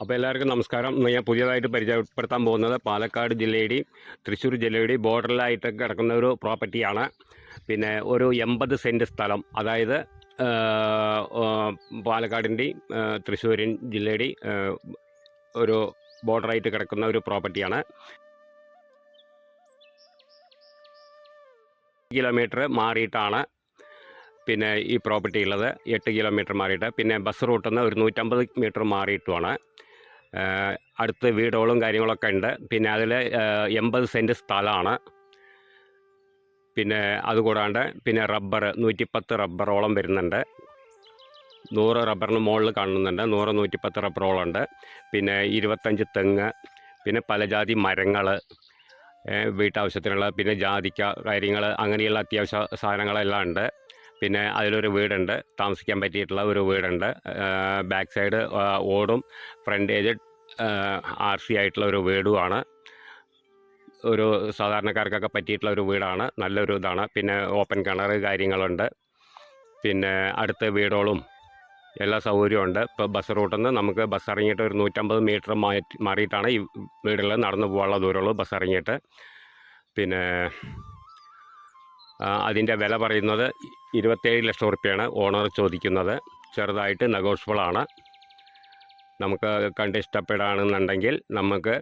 അപ്പോൾ എല്ലാവർക്കും നമസ്കാരം. ഇന്ന് ഞാൻ പുതിയതായിട്ട് പരിചയപ്പെടുത്താൻ പോകുന്നത് പാലക്കാട് ജില്ലയുടെയും തൃശ്ശൂർ ജില്ലയുടെയും ബോർഡറിലായിട്ട് കിടക്കുന്ന ഒരു പ്രോപ്പർട്ടിയാണ്. പിന്നെ ഒരു എൺപത് സെന്റ് സ്ഥലം. അതായത് പാലക്കാടിന്റെയും തൃശ്ശൂരിൻ ജില്ലയുടെയും ഒരു ബോർഡറായിട്ട് കിടക്കുന്ന ഒരു പ്രോപ്പർട്ടിയാണ്. കിലോമീറ്റർ മാറിയിട്ടാണ് പിന്നെ ഈ പ്രോപ്പർട്ടി ഉള്ളത്. എട്ട് കിലോമീറ്റർ മാറിയിട്ട്. പിന്നെ ബസ് റൂട്ടിൽ നിന്ന് ഒരു നൂറ്റമ്പത് മീറ്റർ മാറിയിട്ടുമാണ്. അടുത്ത് വീടുകളും കാര്യങ്ങളൊക്കെ ഉണ്ട്. പിന്നെ അതിൽ എൺപത് സെന്റ് സ്ഥലമാണ്. പിന്നെ അതുകൂടാണ്ട് പിന്നെ റബ്ബർ നൂറ്റിപ്പത്ത് റബ്ബറോളം വരുന്നുണ്ട്. നൂറ് റബ്ബറിന് മുകളിൽ കാണുന്നുണ്ട്. നൂറ് നൂറ്റിപ്പത്ത് റബ്ബറോളം ഉണ്ട് പിന്നെ ഇരുപത്തഞ്ച് തെങ്ങ് പിന്നെ പലജാതി മരങ്ങൾ വീട്ടാവശ്യത്തിനുള്ള പിന്നെ ജാതിക്ക കാര്യങ്ങൾ അങ്ങനെയുള്ള അത്യാവശ്യ സാധനങ്ങളെല്ലാം ഉണ്ട്. പിന്നെ അതിലൊരു വീടുണ്ട്. താമസിക്കാൻ പറ്റിയിട്ടുള്ള ഒരു വീടുണ്ട്. ബാക്ക് സൈഡ് ഓടും. ഫ്രണ്ടേജ് ആർ സി ആയിട്ടുള്ള ഒരു വീടുമാണ്. ഒരു സാധാരണക്കാർക്കൊക്കെ പറ്റിയിട്ടുള്ള ഒരു വീടാണ്. നല്ലൊരു ഇതാണ്. പിന്നെ ഓപ്പൺ കിണർ കാര്യങ്ങളുണ്ട്. പിന്നെ അടുത്ത വീടുകളും എല്ലാ സൗകര്യവും ഉണ്ട്. ഇപ്പോൾ ബസ് റൂട്ടിൽ നിന്ന് നമുക്ക് ബസ് ഇറങ്ങിയിട്ട് ഒരു നൂറ്റമ്പത് മീറ്റർ മാറ്റി മാറിയിട്ടാണ് ഈ വീടുകളിൽ നടന്നു പോകാനുള്ള ദൂരമുള്ളൂ ബസ് ഇറങ്ങിയിട്ട്. പിന്നെ അതിന്റെ വില പറയുന്നത് ഇരുപത്തേഴ് ലക്ഷം റുപ്യയാണ് ഓണർ ചോദിക്കുന്നത്. ചെറുതായിട്ട് നെഗോഷ്യബിൾ ആണ് നമുക്ക് കണ്ട് ഇഷ്ടപ്പെടുകയാണെന്നുണ്ടെങ്കിൽ നമുക്ക്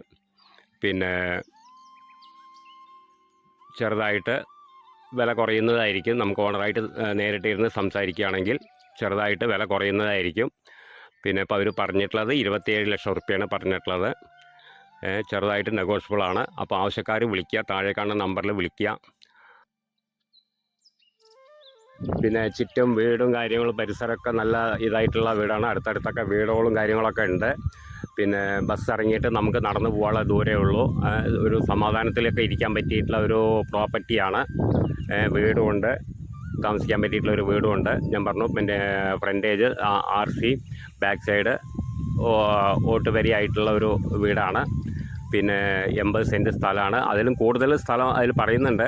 പിന്നെ ചെറുതായിട്ട് വില കുറയുന്നതായിരിക്കും. നമുക്ക് ഓണറായിട്ട് നേരിട്ട് ഇരുന്ന് സംസാരിക്കുകയാണെങ്കിൽ ചെറുതായിട്ട് വില കുറയുന്നതായിരിക്കും. പിന്നെ ഇപ്പോൾ അവർ പറഞ്ഞിട്ടുള്ളത് ഇരുപത്തിയേഴ് ലക്ഷം റുപ്യാണ് പറഞ്ഞിട്ടുള്ളത്. ചെറുതായിട്ട് നെഗോഷ്യബിൾ ആണ് അപ്പോൾ ആവശ്യക്കാർ വിളിക്കുക താഴെ കാണുന്ന നമ്പറിൽ വിളിക്കുക. പിന്നെ ചുറ്റും വീടും കാര്യങ്ങളും പരിസരമൊക്കെ നല്ല ഇതായിട്ടുള്ള വീടാണ്. അടുത്തടുത്തൊക്കെ വീടുകളും കാര്യങ്ങളൊക്കെ ഉണ്ട്. പിന്നെ ബസ് ഇറങ്ങിയിട്ട് നമുക്ക് നടന്നു പോകാനുള്ള ദൂരേ ഉള്ളൂ. ഒരു സമാധാനത്തിലൊക്കെ ഇരിക്കാൻ പറ്റിയിട്ടുള്ള ഒരു പ്രോപ്പർട്ടിയാണ് വീടുമുണ്ട് താമസിക്കാൻ പറ്റിയിട്ടുള്ള ഒരു വീടുമുണ്ട് ഞാൻ പറഞ്ഞു പിന്നെ frontage R C back side ഓട്ടുവരിയായിട്ടുള്ള ഒരു വീടാണ്. പിന്നെ എൺപത് സെന്റ് സ്ഥലമാണ്. അതിലും കൂടുതൽ സ്ഥലം അതിൽ പറയുന്നുണ്ട്.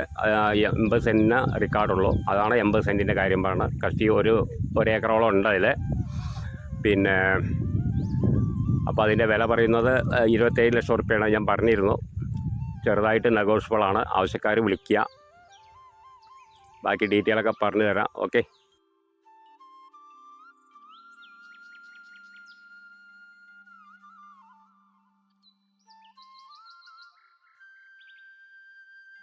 എൺപത് സെന്റിന് റെക്കോർഡുള്ളൂ അതാണ് എൺപത് സെന്റിന്റെ കാര്യം പറയുന്നത് കഷ്ടി ഒരു ഒരേക്കറോളം ഉണ്ട് അതിൽ. പിന്നെ അപ്പോൾ അതിന്റെ വില പറയുന്നത് ഇരുപത്തേഴ് ലക്ഷം റുപ്യാണ് ഞാൻ പറഞ്ഞിരുന്നു. ചെറുതായിട്ട് നെഗോഷ്യബിൾ ആണ്. ആവശ്യക്കാർ വിളിക്കുക. ബാക്കി ഡീറ്റെയിലൊക്കെ പറഞ്ഞു തരാം ഓക്കെ